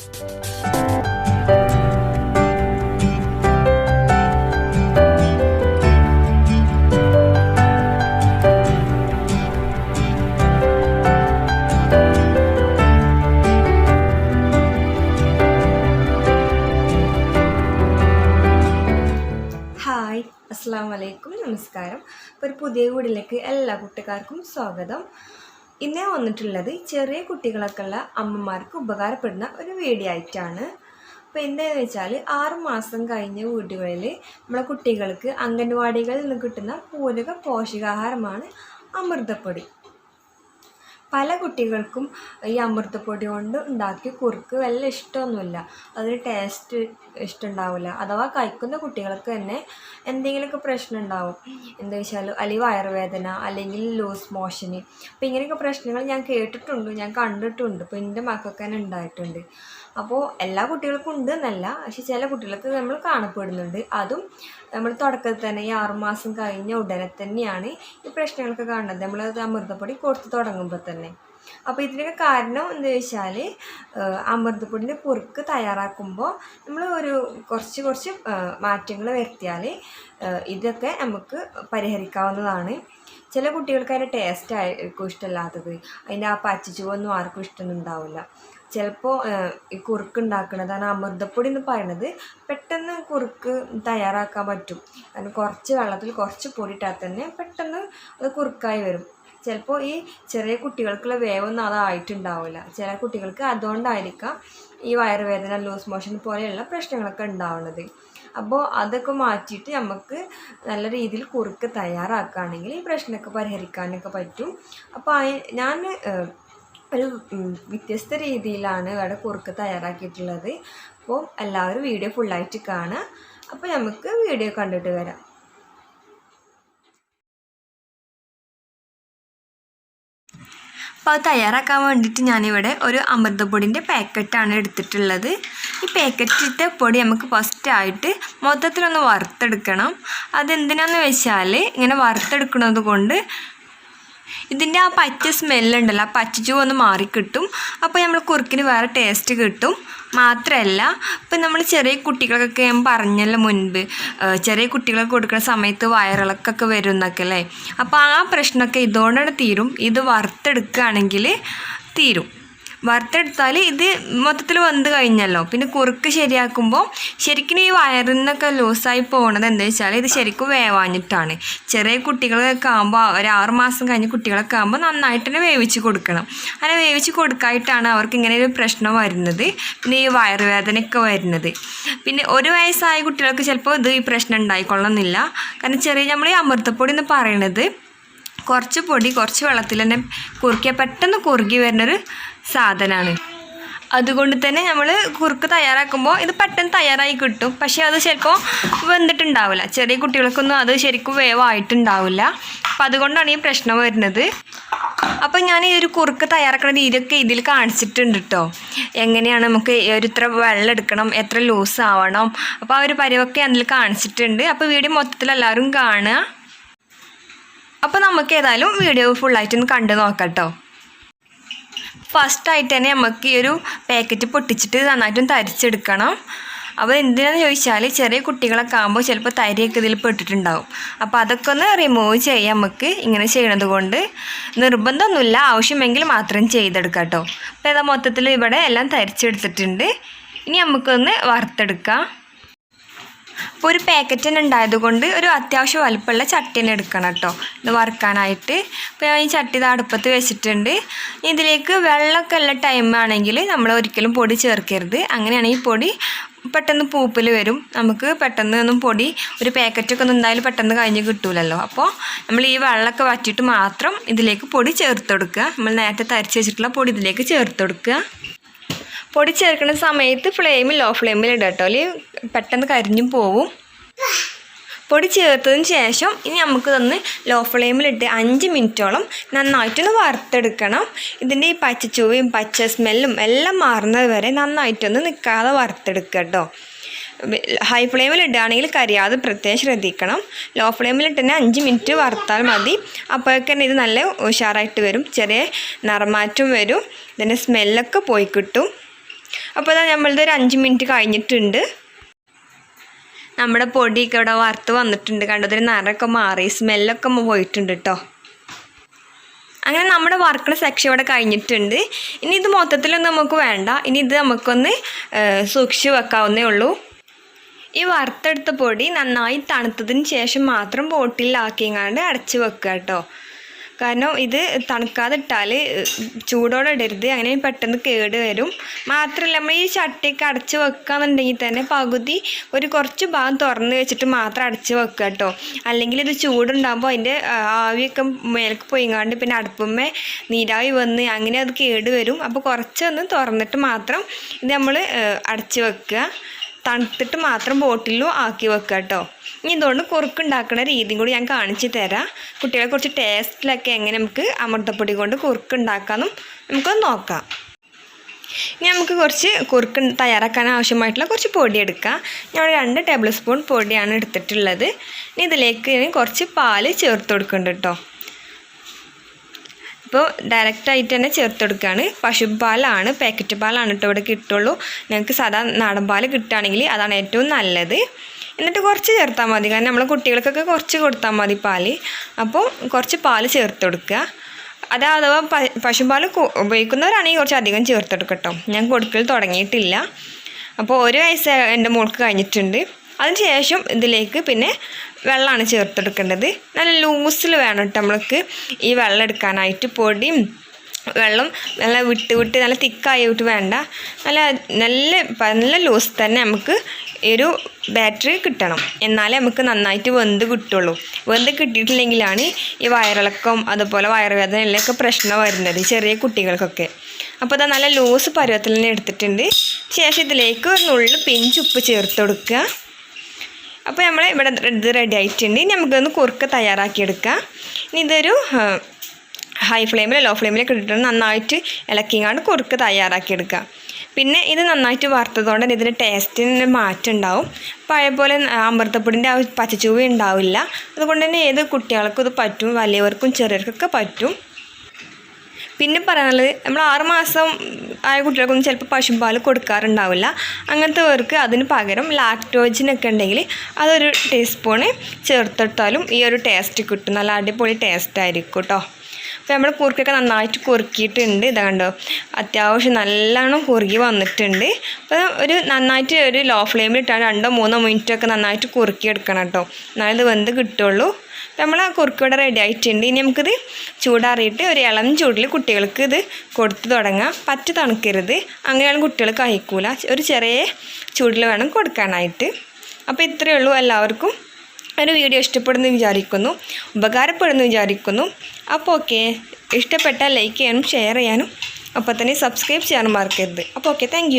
Hi അസ്സാം വലൈക്കും നമസ്കാരം. ഒരു പുതിയ വീടിലേക്ക് എല്ലാ കുട്ടിക്കാർക്കും സ്വാഗതം. ഇന്നേ വന്നിട്ടുള്ളത് ചെറിയ കുട്ടികളൊക്കെ ഉള്ള അമ്മമാർക്ക് ഉപകാരപ്പെടുന്ന ഒരു വീഡിയോ ആയിട്ടാണ്. അപ്പോൾ എന്താണെന്ന് വെച്ചാൽ ആറ് മാസം കഴിഞ്ഞ വീടുകളിൽ നമ്മളെ കുട്ടികൾക്ക് അംഗൻവാടികളിൽ നിന്ന് കിട്ടുന്ന പൂരക പോഷകാഹാരമാണ് അമൃതപ്പൊടി. പല കുട്ടികൾക്കും ഈ അമൃതപ്പൊടി കൊണ്ട് ഉണ്ടാക്കിയ കുറുക്ക് വല്ല ഇഷ്ടമൊന്നുമില്ല. അതിന് ടേസ്റ്റ് ഇഷ്ടമുണ്ടാവില്ല. അഥവാ കഴിക്കുന്ന കുട്ടികൾക്ക് തന്നെ എന്തെങ്കിലുമൊക്കെ പ്രശ്നം ഉണ്ടാവും. എന്താ വെച്ചാൽ അല്ലെങ്കിൽ വയറുവേദന അല്ലെങ്കിൽ ലൂസ് മോഷന് അപ്പോൾ ഇങ്ങനെയൊക്കെ പ്രശ്നങ്ങൾ ഞാൻ കേട്ടിട്ടുണ്ട്. ഞാൻ കണ്ടിട്ടുണ്ട്. ഇപ്പോൾ എന്റെ മക്കൾക്ക് തന്നെ ഉണ്ടായിട്ടുണ്ട്. അപ്പോൾ എല്ലാ കുട്ടികൾക്കും ഉണ്ട് എന്നല്ല. പക്ഷെ ചില കുട്ടികൾക്ക് നമ്മൾ കാണപ്പെടുന്നുണ്ട്. അതും നമ്മൾ തുടക്കത്തിൽ തന്നെ ഈ ആറുമാസം കഴിഞ്ഞ ഉടനെ തന്നെയാണ് ഈ പ്രശ്നങ്ങളൊക്കെ കാണുന്നത്. നമ്മൾ അമൃതപ്പൊടി കൊടുത്ത് തുടങ്ങുമ്പോൾ തന്നെ. അപ്പോൾ ഇതിനൊക്കെ കാരണം എന്ന് വെച്ചാൽ അമൃതപ്പൊടിന്റെ കുറുക്ക് തയ്യാറാക്കുമ്പോൾ നമ്മൾ ഒരു കുറച്ച് കുറച്ച് മാറ്റങ്ങൾ വരുത്തിയാൽ ഇതൊക്കെ നമുക്ക് പരിഹരിക്കാവുന്നതാണ്. ചില കുട്ടികൾക്ക് അതിന്റെ ടേസ്റ്റ് ആയിരിക്കും ഇഷ്ടമല്ലാത്തത്. അതിന്റെ ആ പച്ചച്ചുവൊന്നും ആർക്കും ഇഷ്ടമൊന്നും ചിലപ്പോൾ ഈ കുറുക്ക് ഉണ്ടാക്കുന്നതാണ് അമൃതപ്പൊടി എന്ന് പറയുന്നത് പെട്ടെന്ന് കുറുക്ക് തയ്യാറാക്കാൻ പറ്റും. കാരണം കുറച്ച് വെള്ളത്തിൽ കുറച്ച് പൊടി ഇട്ടാൽ തന്നെ പെട്ടെന്ന് അത് കുറുക്കായി വരും. ചിലപ്പോൾ ഈ ചെറിയ കുട്ടികൾക്കുള്ള വേവൊന്നും അതായിട്ടുണ്ടാവില്ല ചില കുട്ടികൾക്ക് അതുകൊണ്ടായിരിക്കാം ഈ വയറുവേദന ലൂസ് മോഷൻ പോലെയുള്ള പ്രശ്നങ്ങളൊക്കെ ഉണ്ടാവുന്നത്. അപ്പോൾ അതൊക്കെ മാറ്റിയിട്ട് നമുക്ക് നല്ല രീതിയിൽ കുറുക്ക് തയ്യാറാക്കുകയാണെങ്കിൽ ഈ പ്രശ്നമൊക്കെ പരിഹരിക്കാനൊക്കെ പറ്റും. അപ്പോൾ ഞാൻ ഒരു വ്യത്യസ്ത രീതിയിലാണ് ഇവിടെ കുറുക്ക് തയ്യാറാക്കിയിട്ടുള്ളത്. അപ്പോൾ എല്ലാവരും വീഡിയോ ഫുള്ളായിട്ട് കാണുക. അപ്പോൾ നമുക്ക് വീഡിയോ കണ്ടിട്ട് വരാം. അപ്പോൾ അത് തയ്യാറാക്കാൻ വേണ്ടിയിട്ട് ഞാനിവിടെ ഒരു അമൃതപ്പൊടിന്റെ പാക്കറ്റാണ് എടുത്തിട്ടുള്ളത്. ഈ പാക്കറ്റിലത്തെ പൊടി നമുക്ക് ഫസ്റ്റ് ഫസ്റ്റായിട്ട് മൊത്തത്തിലൊന്ന് വറുത്തെടുക്കണം. അതെന്തിനാന്ന് വെച്ചാൽ ഇങ്ങനെ വറുത്തെടുക്കുന്നത് കൊണ്ട് ഇതിന്റെ ആ പച്ച സ്മെല്ലുണ്ടല്ലോ ആ പച്ചച്ചു ഒന്ന് മാറിക്കിട്ടും. അപ്പോൾ നമ്മൾ കുറുക്കിന് വേറെ ടേസ്റ്റ് കിട്ടും. മാത്രമല്ല ഇപ്പം നമ്മൾ ചെറിയ കുട്ടികൾക്കൊക്കെ ഞാൻ പറഞ്ഞല്ലോ മുൻപ് ചെറിയ കുട്ടികൾക്ക് കൊടുക്കുന്ന സമയത്ത് വയറിളക്കൊക്കെ വരും എന്നൊക്കെ അല്ലേ? അപ്പോൾ ആ പ്രശ്നമൊക്കെ ഇതോടെ തീരും. ഇത് വറുത്തെടുക്കുകയാണെങ്കിൽ തീരും. വറുത്തെടുത്താൽ ഇത് മൊത്തത്തിൽ വന്ന് കഴിഞ്ഞല്ലോ. പിന്നെ കുറുക്ക് ശരിയാക്കുമ്പോൾ ശരിക്കും ഈ വയറിൽ നിന്നൊക്കെ ലൂസായി പോകുന്നത് എന്താ വെച്ചാൽ ഇത് ശരിക്കും വേവാഞ്ഞിട്ടാണ്. ചെറിയ കുട്ടികളൊക്കെ ആകുമ്പോൾ ഒരു ആറ് മാസം കഴിഞ്ഞ് കുട്ടികളൊക്കെ ആകുമ്പോൾ നന്നായിട്ട് തന്നെ വേവിച്ച് കൊടുക്കണം. അങ്ങനെ വേവിച്ച് കൊടുക്കായിട്ടാണ് അവർക്ക് ഇങ്ങനെ ഒരു പ്രശ്നം വരുന്നത്. പിന്നെ ഈ വയറുവേദനയൊക്കെ വരുന്നത്. പിന്നെ ഒരു വയസ്സായ കുട്ടികൾക്ക് ചിലപ്പോൾ ഇത് ഈ പ്രശ്നം ഉണ്ടായിക്കൊള്ളുന്നില്ല കാരണം ചെറിയ നമ്മൾ ഈ അമൃതപ്പൊടി എന്ന് പറയണത് കുറച്ച് പൊടി കുറച്ച് വെള്ളത്തിൽ തന്നെ കുറുക്കിയാൽ പെട്ടെന്ന് കുറുകി വരുന്നൊരു സാധനമാണ് അതുകൊണ്ട് തന്നെ നമ്മൾ കുറുക്ക് തയ്യാറാക്കുമ്പോൾ ഇത് പെട്ടെന്ന് തയ്യാറായി കിട്ടും. പക്ഷേ അത് ചിലപ്പോൾ വെന്തിട്ടുണ്ടാവില്ല. ചെറിയ കുട്ടികൾക്കൊന്നും അത് ശരിക്കും വേവായിട്ടുണ്ടാവില്ല. അപ്പം അതുകൊണ്ടാണ് ഈ പ്രശ്നം വരുന്നത്. അപ്പം ഞാൻ ഈ ഒരു കുറുക്ക് തയ്യാറാക്കുന്ന രീതിയൊക്കെ ഇതിൽ കാണിച്ചിട്ടുണ്ട് കേട്ടോ എങ്ങനെയാണ് നമുക്ക് ഒരു ഇത്ര വെള്ളം എടുക്കണം എത്ര ലൂസ് ആവണം അപ്പോൾ ആ ഒരു പരിവൊക്കെ അതിൽ കാണിച്ചിട്ടുണ്ട്. അപ്പോൾ വീഡിയോ മൊത്തത്തിൽ എല്ലാവരും കാണുക. നമുക്ക് ഏതായാലും വീഡിയോ ഫുള്ളായിട്ടൊന്ന് കണ്ടു നോക്കാം കേട്ടോ ഫസ്റ്റായിട്ട് തന്നെ നമുക്ക് ഈ ഒരു പാക്കറ്റ് പൊട്ടിച്ചിട്ട് നന്നായിട്ടും തരിച്ചെടുക്കണം. അപ്പോൾ എന്തിനാന്ന് ചോദിച്ചാൽ ചെറിയ കുട്ടികളൊക്കെ ആകുമ്പോൾ ചിലപ്പോൾ തരിയൊക്കെ ഇതിൽ പെട്ടിട്ടുണ്ടാവും. അപ്പോൾ അതൊക്കെ ഒന്ന് റിമൂവ് ചെയ്യാം നമുക്ക് ഇങ്ങനെ ചെയ്യണത് കൊണ്ട്. നിർബന്ധമൊന്നുമില്ല ആവശ്യമെങ്കിൽ മാത്രം ചെയ്തെടുക്കാം കേട്ടോ. അപ്പോൾ ഏതാ മൊത്തത്തിൽ ഇവിടെ എല്ലാം തരിച്ചെടുത്തിട്ടുണ്ട്. ഇനി നമുക്കൊന്ന് വറുത്തെടുക്കാം. അപ്പോൾ ഒരു പാക്കറ്റ് തന്നെ ഉണ്ടായത് കൊണ്ട് ഒരു അത്യാവശ്യം വലുപ്പമുള്ള ചട്ടി തന്നെ എടുക്കണം കേട്ടോ. ഇത് വറുക്കാനായിട്ട്. അപ്പോൾ ഞാൻ ഈ ചട്ടി ഇത് അടുപ്പത്ത് വെച്ചിട്ടുണ്ട്. ഇതിലേക്ക് വെള്ളമൊക്കെ ഉള്ള ടൈം ആണെങ്കിൽ നമ്മൾ ഒരിക്കലും പൊടി ചേർക്കരുത്. അങ്ങനെയാണെങ്കിൽ പൊടി പെട്ടെന്ന് പൂപ്പിൽ വരും. നമുക്ക് പെട്ടെന്ന് ഒന്നും പൊടി ഒരു പാക്കറ്റൊക്കെ ഒന്നും എന്തായാലും പെട്ടെന്ന് കഴിഞ്ഞ് കിട്ടൂലല്ലോ. അപ്പോൾ നമ്മൾ ഈ വെള്ളമൊക്കെ വറ്റിയിട്ട് മാത്രം ഇതിലേക്ക് പൊടി ചേർത്ത് കൊടുക്കുക. നമ്മൾ നേരത്തെ തരിച്ച് വെച്ചിട്ടുള്ള പൊടി ഇതിലേക്ക് ചേർത്ത് കൊടുക്കുക. പൊടി ചേർക്കുന്ന സമയത്ത് ഫ്ലെയിമിൽ ലോ ഫ്ലെയിമിൽ ഇടാം കേട്ടോ. അല്ലെങ്കിൽ പെട്ടെന്ന് കരിഞ്ഞും പോവും. പൊടി ചേർത്തതിന് ശേഷം ഇനി നമുക്ക് തന്ന് ലോ ഫ്ലെയിമിലിട്ട് അഞ്ച് മിനിറ്റോളം നന്നായിട്ടൊന്ന് വറുത്തെടുക്കണം. ഇതിന്റെ ഈ പച്ചച്ചുവയും പച്ച സ്മെല്ലും എല്ലാം മാറുന്നത് വരെ നന്നായിട്ടൊന്ന് നിൽക്കാതെ വറുത്തെടുക്കുക കേട്ടോ. ഹൈ ഫ്ലെയിമിൽ ഇടുകയാണെങ്കിൽ കരിയാതെ പ്രത്യേകം ശ്രദ്ധിക്കണം. ലോ ഫ്ലെയിമിൽ തന്നെ അഞ്ച് മിനിറ്റ് വറുത്താൽ മതി. അപ്പോഴേക്കന്നെ ഇത് നല്ല ഉഷാറായിട്ട് വരും. ചെറിയ നിറമാറ്റം വരും. ഇതിന്റെ സ്മെല്ലൊക്കെ പോയി കിട്ടും. അപ്പോൾ അതാ നമ്മളിത് ഒരു അഞ്ച് മിനിറ്റ് കഴിഞ്ഞിട്ടുണ്ട്. നമ്മുടെ പൊടിയൊക്കെ ഇവിടെ വറുത്ത് വന്നിട്ടുണ്ട്. കണ്ടത് നിറമൊക്കെ മാറി. സ്മെല്ലൊക്കെ പോയിട്ടുണ്ട് കേട്ടോ അങ്ങനെ നമ്മുടെ വർക്കിന് സെക്ഷൻ ഇവിടെ കഴിഞ്ഞിട്ടുണ്ട്. ഇനി ഇത് മൊത്തത്തിലൊന്നും നമുക്ക് വേണ്ട. ഇനി ഇത് നമുക്കൊന്ന് സൂക്ഷിച്ച് വെക്കാവുന്നേ ഉള്ളൂ. ഈ വറുത്തെടുത്ത പൊടി നന്നായി തണുത്തതിന് ശേഷം മാത്രം ബോട്ടിലാക്കിയങ്ങാണ്ട് അടച്ച് വെക്കുക കേട്ടോ കാരണം ഇത് തണുക്കാതെ ഇട്ടാൽ ചൂടോടെ ഇടരുത്. അങ്ങനെ പെട്ടെന്ന് കേട് വരും. മാത്രമല്ല നമ്മൾ ഈ ചട്ടിയൊക്കെ അടച്ച് വെക്കുകയെന്നുണ്ടെങ്കിൽ തന്നെ പകുതി ഒരു കുറച്ച് ഭാഗം തുറന്ന് വെച്ചിട്ട് മാത്രം അടച്ച് വെക്കുക കേട്ടോ. അല്ലെങ്കിൽ ഇത് ചൂടുണ്ടാകുമ്പോൾ അതിന്റെ ആവിയൊക്കെ മേലേക്ക് പോയിങ്ങാണ്ട് പിന്നെ അടുപ്പമ്മേ നീരാവി വന്ന് അങ്ങനെ അത് കേട് വരും. അപ്പോൾ കുറച്ചൊന്ന് തുറന്നിട്ട് മാത്രം ഇത് നമ്മൾ അടച്ച് വെക്കുക. തണുത്തിട്ട് മാത്രം ബോട്ടിലും ആക്കി വെക്കുക കേട്ടോ ഇനി ഇതുകൊണ്ട് കുറുക്കുണ്ടാക്കുന്ന രീതിയും കൂടി ഞാൻ കാണിച്ചു തരാം. കുട്ടികളെ കുറച്ച് ടേസ്റ്റിലൊക്കെ എങ്ങനെ നമുക്ക് അമൃതപ്പൊടി കൊണ്ട് കുറുക്കുണ്ടാക്കാമെന്നും നമുക്കൊന്ന് നോക്കാം. ഇനി നമുക്ക് കുറച്ച് കുറുക്ക് തയ്യാറാക്കാൻ ആവശ്യമായിട്ടുള്ള കുറച്ച് പൊടി എടുക്കാം. ഞാൻ രണ്ട് ടേബിൾ സ്പൂൺ പൊടിയാണ് എടുത്തിട്ടുള്ളത്. ഇനി ഇതിലേക്ക് കുറച്ച് പാൽ ചേർത്ത് കൊടുക്കുന്നുണ്ട് കേട്ടോ ഇപ്പോൾ ഡയറക്റ്റായിട്ട് തന്നെ ചേർത്ത് കൊടുക്കുകയാണ്. പശുപാലാണ് പാക്കറ്റ് പാലാണ് കേട്ടോ ഇവിടെ കിട്ടുള്ളൂ. നിങ്ങൾക്ക് സാധാ നാടൻ പാൽ കിട്ടുകയാണെങ്കിൽ അതാണ് ഏറ്റവും നല്ലത്. എന്നിട്ട് കുറച്ച് ചേർത്താൽ മതി. കാരണം നമ്മളെ കുട്ടികൾക്കൊക്കെ കുറച്ച് കൊടുത്താൽ മതി പാൽ. അപ്പോൾ കുറച്ച് പാൽ ചേർത്ത് കൊടുക്കുക. അത് അഥവാ പശുപാൽ ഉപയോഗിക്കുന്നവരാണെങ്കിൽ കുറച്ച് അധികം ചേർത്തെടുക്കട്ടോ ഞാൻ കൊടുക്കൽ തുടങ്ങിയിട്ടില്ല. അപ്പോൾ ഒരു വയസ്സ് എന്റെ മോൾക്ക് കഴിഞ്ഞിട്ടുണ്ട്. അതിന് ശേഷം ഇതിലേക്ക് പിന്നെ വെള്ളമാണ് ചേർത്തെടുക്കേണ്ടത്. നല്ല ലൂസിൽ വേണം കേട്ടോ നമ്മൾക്ക് ഈ വെള്ളം എടുക്കാനായിട്ട്. പൊടിയും വെള്ളം നല്ല വിട്ട് വിട്ട് നല്ല തിക്കായിട്ട് വേണ്ട. നല്ല നല്ല നല്ല ലൂസ് തന്നെ നമുക്ക് ഒരു ബാറ്ററി കിട്ടണം. എന്നാലേ നമുക്ക് നന്നായിട്ട് വെന്ത് കിട്ടുള്ളൂ. വെന്ത് കിട്ടിയിട്ടില്ലെങ്കിലാണ് ഈ വയറിളക്കം അതുപോലെ വയറുവേദനയിലൊക്കെ പ്രശ്നം വരുന്നത് ചെറിയ കുട്ടികൾക്കൊക്കെ. അപ്പോൾ അത് നല്ല ലൂസ് പരുവത്തിൽ തന്നെ എടുത്തിട്ടുണ്ട്. ശേഷം ഇതിലേക്ക് ഒരു നുള്ളു പിഞ്ചുപ്പ് ചേർത്ത് കൊടുക്കുക അപ്പോൾ നമ്മൾ ഇവിടെ ഇത് റെഡി ആയിട്ടുണ്ട്. ഇനി നമുക്കൊന്ന് കുറുക്ക് തയ്യാറാക്കിയെടുക്കാം. ഇനി ഇതൊരു ഹൈ ഫ്ലെയിമിൽ ലോ ഫ്ലെയിമിലൊക്കെ ഇട്ടിട്ട് നന്നായിട്ട് ഇളക്കിങ്ങാണ്ട് കുറുക്ക് തയ്യാറാക്കിയെടുക്കുക പിന്നെ ഇത് നന്നായിട്ട് വറുത്തതുകൊണ്ട് തന്നെ ഇതിന്റെ ടേസ്റ്റിന് മാറ്റം ഉണ്ടാവും. പഴയ പോലെ അമൃതപ്പൊടിന്റെ ആ പച്ചച്ചുവ ഉണ്ടാവില്ല. അതുകൊണ്ട് തന്നെ ഏത് കുട്ടികൾക്കും ഇത് പറ്റും വലിയവർക്കും ചെറിയവർക്കൊക്കെ പറ്റും. പിന്നെ പറയാനുള്ളത് നമ്മൾ ആറുമാസം ആയ കുട്ടികൾക്കൊന്നും ചിലപ്പോൾ പശുപാൽ കൊടുക്കാറുണ്ടാവില്ല. അങ്ങനത്തെ പേർക്ക് അതിന് പകരം ലാക്ടോജിനൊക്കെ ഉണ്ടെങ്കിൽ അതൊരു ടീസ്പൂണ് ചേർത്തിട്ടാലും ഈ ഒരു ടേസ്റ്റ് കിട്ടും. നല്ല അടിപൊളി ടേസ്റ്റ് ആയിരിക്കും കേട്ടോ അപ്പോൾ നമ്മൾ കുറുക്കൊക്കെ നന്നായിട്ട് കുറുക്കിയിട്ടുണ്ട്. ഇതാ കണ്ടോ? അത്യാവശ്യം നല്ലോണം കുറുകി വന്നിട്ടുണ്ട്. അപ്പോൾ ഒരു നന്നായിട്ട് ഒരു ലോ ഫ്ലെയിമിൽ ഇട്ടാൽ രണ്ടോ മൂന്നോ മിനിറ്റൊക്കെ നന്നായിട്ട് കുറുക്കി എടുക്കണം കേട്ടോ. എന്നാലേ ഇത് വെന്ത് കിട്ടുള്ളൂ. അപ്പോൾ നമ്മൾ ആ കുറുക്ക് ഇവിടെ റെഡി ആയിട്ടുണ്ട്. ഇനി നമുക്കിത് ചൂടാറിയിട്ട് ഒരു ഇളം ചൂടിൽ കുട്ടികൾക്ക് ഇത് കൊടുത്തു തുടങ്ങാം. പറ്റ് തണുക്കരുത്. അങ്ങനെയാണ് കുട്ടികൾ കഴിക്കൂല. ഒരു ചെറിയ ചൂടിൽ വേണം കൊടുക്കാനായിട്ട്. അപ്പോൾ ഇത്രയേ ഉള്ളൂ. എല്ലാവർക്കും ഒരു വീഡിയോ ഇഷ്ടപ്പെടുന്നു വിചാരിക്കുന്നു ഉപകാരപ്പെടുന്നു വിചാരിക്കുന്നു. അപ്പോൾ ഓക്കെ ഇഷ്ടപ്പെട്ടാൽ ലൈക്ക് ചെയ്യാനും ഷെയർ ചെയ്യാനും അപ്പോൾ തന്നെ സബ്സ്ക്രൈബ് ചെയ്യാനും മറക്കരുത്. അപ്പോൾ ഓക്കെ താങ്ക്